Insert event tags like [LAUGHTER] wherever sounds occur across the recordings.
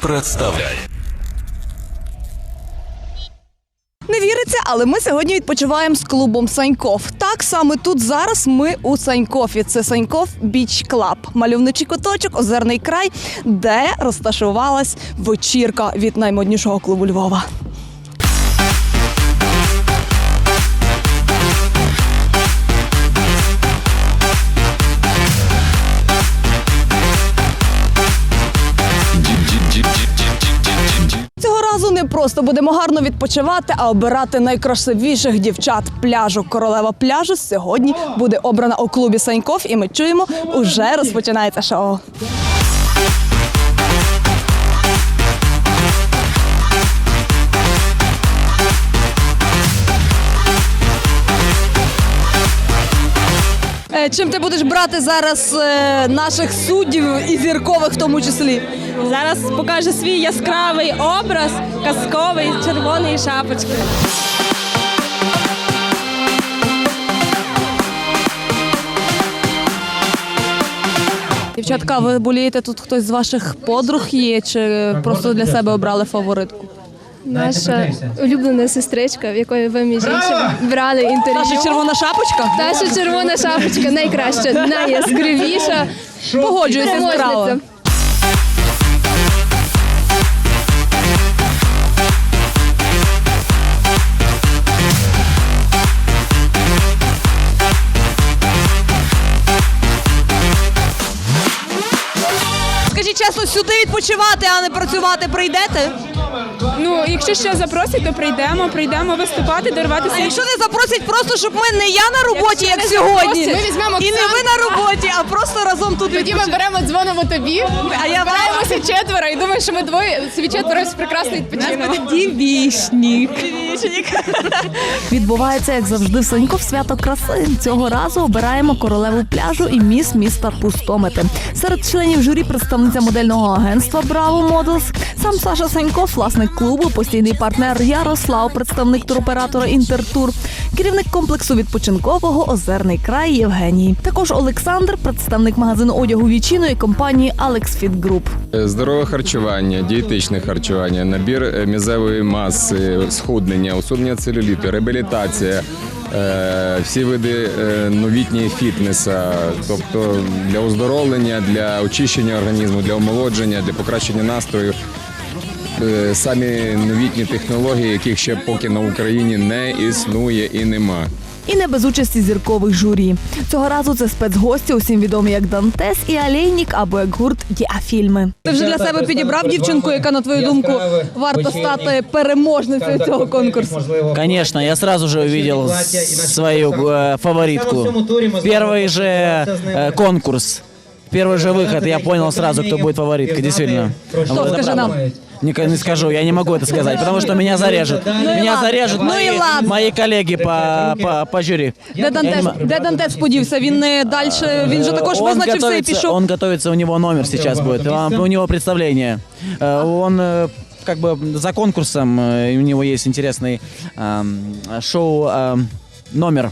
Представляє. Не віриться, але ми сьогодні відпочиваємо з клубом Саньков. Так саме тут зараз ми у Санькові. Це Саньков Біч Клаб, мальовничий куточок, озерний край, де розташувалась вечірка від наймоднішого клубу Львова. Просто будемо гарно відпочивати, а обирати найкрасивіших дівчат пляжу. Королева пляжу сьогодні буде обрана у клубі Саньков, і ми чуємо, уже розпочинається шоу. Чим ти будеш брати зараз е, наших суддів і зіркових в тому числі? Зараз покаже свій яскравий образ, казковий, червоної шапочки. Дівчатка, ви болієте тут хтось з ваших подруг є, чи просто для себе обрали фаворитку? Наша улюблена сестричка, в якої ви між іншим брали інтерв'ю. Наша червона шапочка? Наша червона шапочка найкраща, найяскравіша. Погоджуюся з. Скажіть чесно, сюди відпочивати, а не працювати прийдете? Ну, якщо ще запросять, то прийдемо, прийдемо виступати, дарувати А свій якщо не запросять, просто щоб ми не я на роботі, як Якщо не сьогодні, запросять, ми візьмемо і не ви на роботі, а просто разом тут Тоді ми беремо, дзвонимо тобі, А я збираємося четверо і думаю, що ми двоє собі четверо прекрасно відпочинемо. Дівішнік. Відбувається, як завжди, в Саньков свято краси. Цього разу обираємо королеву пляжу і міс міста Пустомети. Серед членів журі представниця модельного агентства Браво Models, сам Саша Саньков, власник клубу, постійний партнер Ярослав, представник туроператора Інтертур, керівник комплексу відпочинкового Озерний край Євгеній. Також Олександр, представник магазину одягу вічиної компанії Fit Group. Е, Здорове харчування, дієтичне харчування, набір е, м'язевої маси, схуднення, усунення целюліту, реабілітація, е, всі види новітньої фітнеса, тобто для оздоровлення, для очищення організму, для омолодження, для покращення настрою. Е, Самі новітні технології, яких ще поки на Україні не існує і нема. І не без участі зіркових журі. Цього разу це спецгості, усім відомі як Дантес і Алейнік або як гурт Діафільми. Ти вже для себе підібрав дівчинку, яка, на твою думку, варто стати переможницею цього конкурсу. Конечно, я сразу же увидел с- свою э, фаворитку. Первый же э, конкурс, первый же выход, я понял сразу, кто будет фавориткой, действительно. Хто, Вот это скажи правда. нам? Не, не скажу, я не могу это сказать, потому что меня зарежут. и Меня ладно. зарежут Ну и мои, ладно. мои коллеги по, по, по жюри. Де Я Дантес, не м- де Дантес подівся? Він не далі, він же також Он визначився і готовится, пішов. он готовится, у него номер сейчас будет, а, у него представление. Э, Он э, как бы за конкурсом, э, и у него есть интересный эм, шоу эм, номер.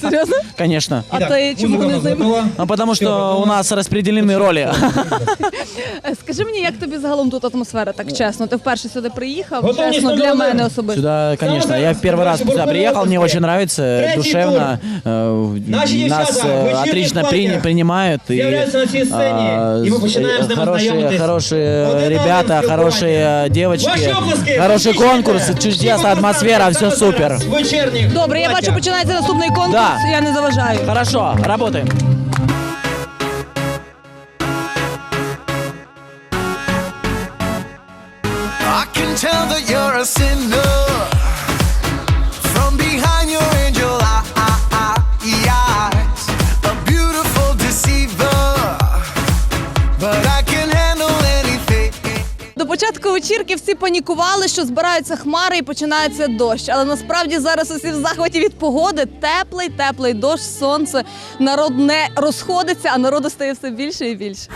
Серйозно? [LAUGHS] Конечно. А ти чому не з ним? А потому что у нас распределены роли. [LAUGHS] Е, Скажи мені, як тобі загалом тут атмосфера, так чесно? Ти вперше сюди приїхав? Чесно, для мене особисто. Сюда, конечно, я первый раз сюда приехал, мне очень нравится, душевно. э, Наши Нас девчата в э, вечірніх отлично платьях при- принимают. И, з'являються на цій сцені, а, і ми починаємо з ними хорошие, знайомитись. хорошие Одне ребята, спілкування. хорошие девочки, Ваші оплески, хороший всі конкурс, дівчата. чудесная Всі атмосфера, все зараз супер. з вечірніх Добре, я бачу, платтях. починається наступний конкурс, Да. я не заважаю. Хорошо, работаем. I can tell that you're a sinner початку вечірки всі панікували, що збираються хмари і починається дощ. Але насправді зараз усі в захваті від погоди. Теплий, теплий дощ, сонце. Народ не розходиться, а народу стає все більше і більше.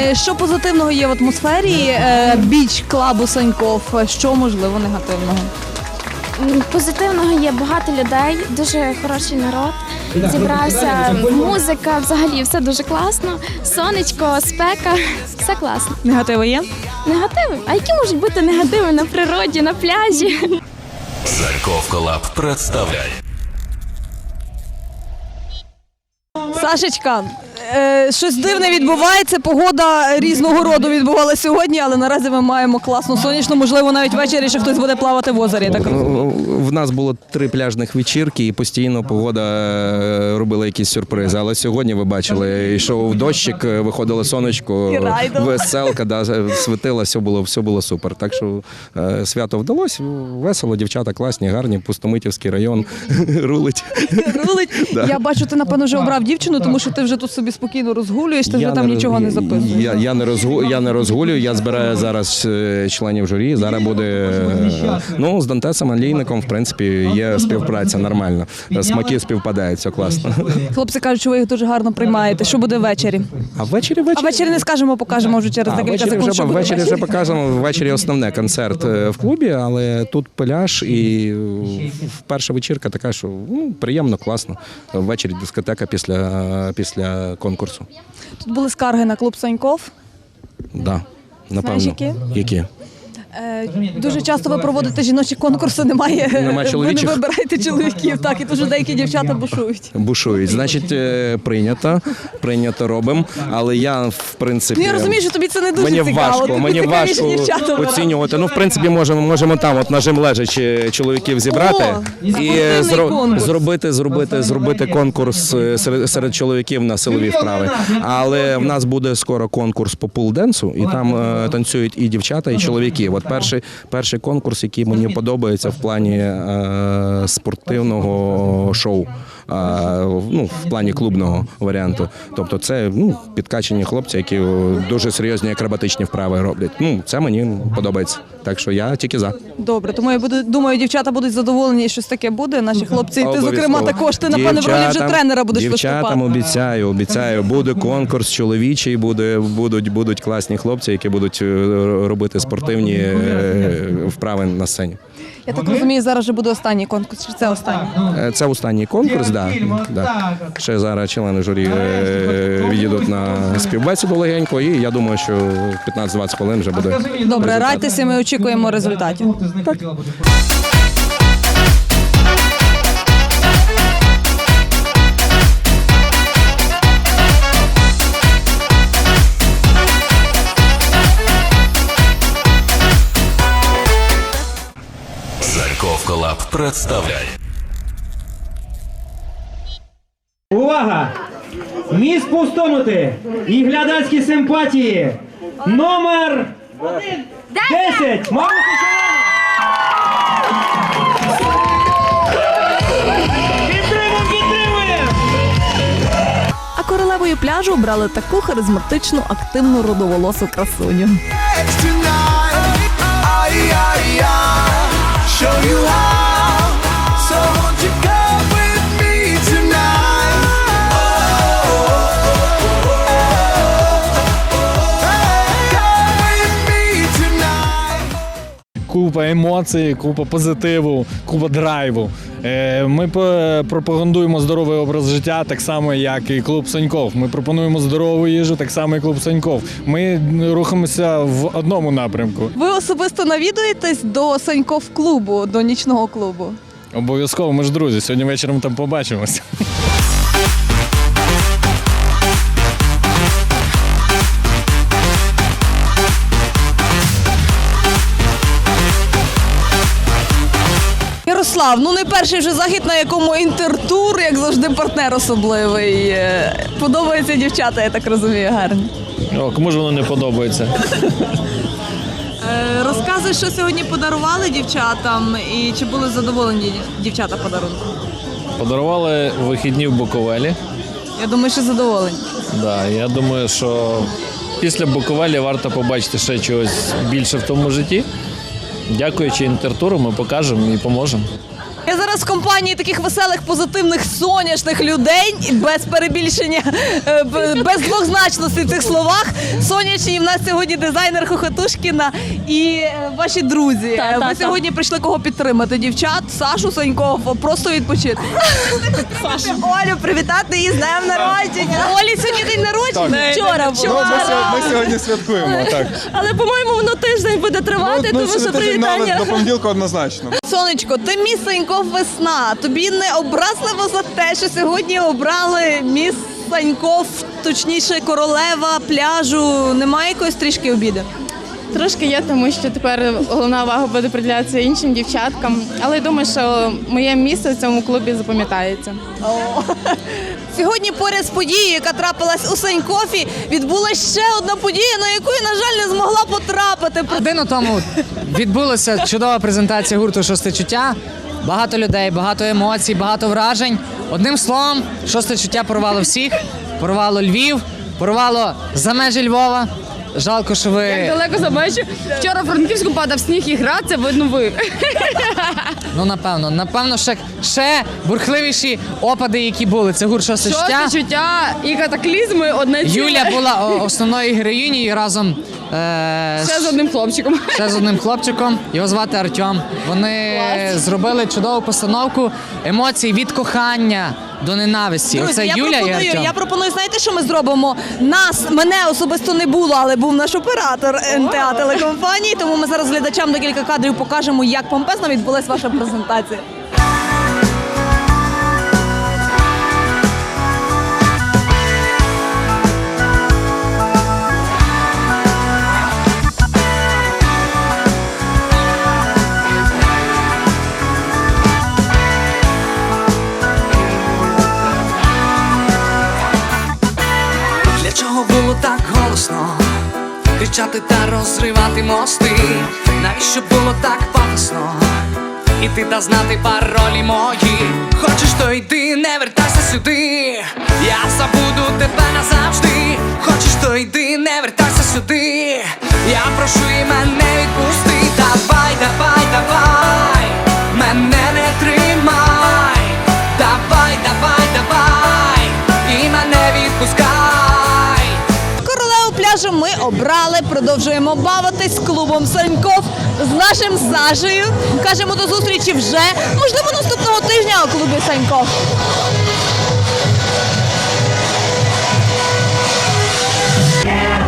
Е, Що позитивного є в атмосфері е, біч клабу Саньков? Що можливо негативного? Позитивного є багато людей, дуже хороший народ. зібрався, музика, взагалі все дуже класно. Сонечко, спека, все класно. Негативи є? Негативи? А які можуть бути негативи на природі, на пляжі? Саньков Колаб представляє. Сашечка, е, щось дивне відбувається. Погода різного роду відбувалася сьогодні, але наразі ми маємо класну сонячну. Можливо, навіть ввечері ще хтось буде плавати в озері. Так. Ну, В нас було три пляжних вечірки, і постійно погода е, робила якісь сюрпризи. Але сьогодні ви бачили, йшов дощик, е, виходило сонечко, І райдо. веселка, да, світила, все було, все було супер. Так що е, свято вдалося, весело, дівчата класні, гарні, пустомитівський район [LAUGHS] рулить. Рулить. [LAUGHS] Я бачу, ти напевно вже обрав дівчину, тому що ти вже тут собі спокійно розгулюєш, ти вже там роз- нічого не записуєш. Я, я, не розгу, я не розгулюю, я збираю зараз е, членів журі. Зараз буде е, ну з Дантесом Алійником, в принципі, є співпраця нормально. Смаки співпадають, все класно. [LAUGHS] Хлопці кажуть, що ви їх дуже гарно приймаєте. Що буде ввечері? А ввечері А ввечері. ввечері не скажемо, покажемо вже через А, декілька ввечері секунд. вже, що буде ввечері вже покажемо. Ввечері основне концерт е, в клубі, але тут пляж і е, перша вечірка така, що ну, приємно, класно. Ввечері дискотека після, після конкурсу. Тут були скарги на клуб Саньков. Да, напевно. які? Які? Е, дуже часто ви проводите жіночі конкурси, немає. Нема Ви не вибираєте чоловіків, так, і дуже деякі дівчата бушують. Бушують. Значить, е, прийнято, прийнято робимо. Але я, в принципі. Ну я розумію, що тобі це не дуже Мені цікаво. важко, тобі мені важко оцінювати. Ну, в принципі, можемо, можемо там, от нажим лежачи чоловіків зібрати О, і зро- зробити, зробити, зробити конкурс е, серед, серед чоловіків на силові вправи. Але в нас буде скоро конкурс по пулденсу, і там танцюють і дівчата, і чоловіки. От перший, перший конкурс, який мені подобається в плані е, спортивного шоу. Ну, в плані клубного варіанту. Тобто, це ну, підкачені хлопці, які дуже серйозні акробатичні вправи роблять. Ну, це мені подобається. Так що я тільки за. Добре, тому я буду думаю, дівчата будуть задоволені, і щось таке буде. Наші хлопці, і ти, зокрема, також ти напевно в ролі вже тренера будеш Дівчатам виступати. обіцяю, обіцяю, буде конкурс чоловічий, буде, будуть, будуть класні хлопці, які будуть е, робити спортивні е, вправи на сцені. Я так розумію, зараз вже буде останній конкурс. Чи це останній? Е, Це останній конкурс, да, да. Ще зараз члени журі е, відійдуть на співбесіду легенько, і я думаю, що 15-20 хвилин вже буде. Добре, радьтеся, райтеся, ми очікуємо результатів. Саньков Колаб представляє. Увага! Міс Пустомути і глядацькі симпатії. Номер 10. Мамо Підтримуємо, підтримуємо! А королевою пляжу обрали таку харизматичну, активну родоволосу красуню. Show you купа емоцій, купа позитиву, купа драйву. Е, Ми пропагандуємо здоровий образ життя, так само, як і клуб Саньков. Ми пропонуємо здорову їжу, так само, як клуб Саньков. Ми рухаємося в одному напрямку. Ви особисто навідуєтесь до Саньков клубу, до нічного клубу. Обов'язково, ми ж друзі. Сьогодні вечором там побачимося. Ярослав, ну не перший вже захід, на якому інтертур, як завжди, партнер особливий. Е, Подобаються дівчата, я так розумію, гарні. О, кому ж воно не подобається? Е, Розказуй, що сьогодні подарували дівчатам і чи були задоволені дівчата подарунком? Подарували вихідні в Буковелі. Я думаю, що задоволені. Да, я думаю, що після Буковелі варто побачити ще чогось більше в тому житті. Дякуючи інтертуру, ми покажемо і поможемо. Я зараз в компанії таких веселих, позитивних, сонячних людей, без перебільшення, е, без двозначностей в цих словах. Сонячні в нас сьогодні дизайнер Хохотушкіна і е, ваші друзі. Та, Е, та, Ви та. сьогодні прийшли кого підтримати? Дівчат, Сашу Саньков, просто відпочити. Сашу. Олю, привітати її з днем народження. Олі сьогодні день народження. Вчора було. Ми сьогодні святкуємо, так. Але, по-моєму, воно тиждень буде тривати, тому що привітання. до понеділка однозначно. Сонечко, ти місенько весна. Тобі не образливо за те, що сьогодні обрали міс точніше королева пляжу. Немає якоїсь трішки обіди. Трошки є, тому що тепер головна увага буде приділятися іншим дівчаткам. Але я думаю, що моє місце в цьому клубі запам'ятається. Сьогодні поряд з подією, яка трапилась у Санькофі, відбулася ще одна подія, на яку я, на жаль, не змогла потрапити. Годину тому відбулася чудова презентація гурту Шосте чуття. Багато людей, багато емоцій, багато вражень. Одним словом, шосте чуття порвало всіх, порвало Львів, порвало за межі Львова. Жалко, що ви Далеко за межі. Вчора в Франківську падав сніг і град, це видно ви. ну напевно, напевно, ще, ще бурхливіші опади, які були. Це гурт шосте. Шосте чуття і катаклізми одне ціле. Юля була о, основною героїнею разом е, ще з одним хлопчиком. ще з одним хлопчиком. Його звати Артем. Вони зробили чудову постановку емоцій від кохання до ненависті. Друзі, Оце я Юля і пропоную, Артем. я пропоную, знаєте, що ми зробимо? Нас, мене особисто не було, але був наш оператор НТА телекомпанії. Тому ми зараз глядачам декілька кадрів покажемо, як помпезно відбулась ваша презентація. Кричати та розривати мости, навіщо було так пафосно? Іти та знати паролі мої. Хочеш, то йди, не вертайся сюди. Я забуду тебе назавжди. Хочеш, то йди, не вертайся сюди. Я прошу і мене відпусти. Давай, давай, давай, арбітражу ми обрали, продовжуємо бавитись з клубом Саньков, з нашим Сашею. Кажемо до зустрічі вже. Можливо, наступного тижня у клубі Саньков. Yeah.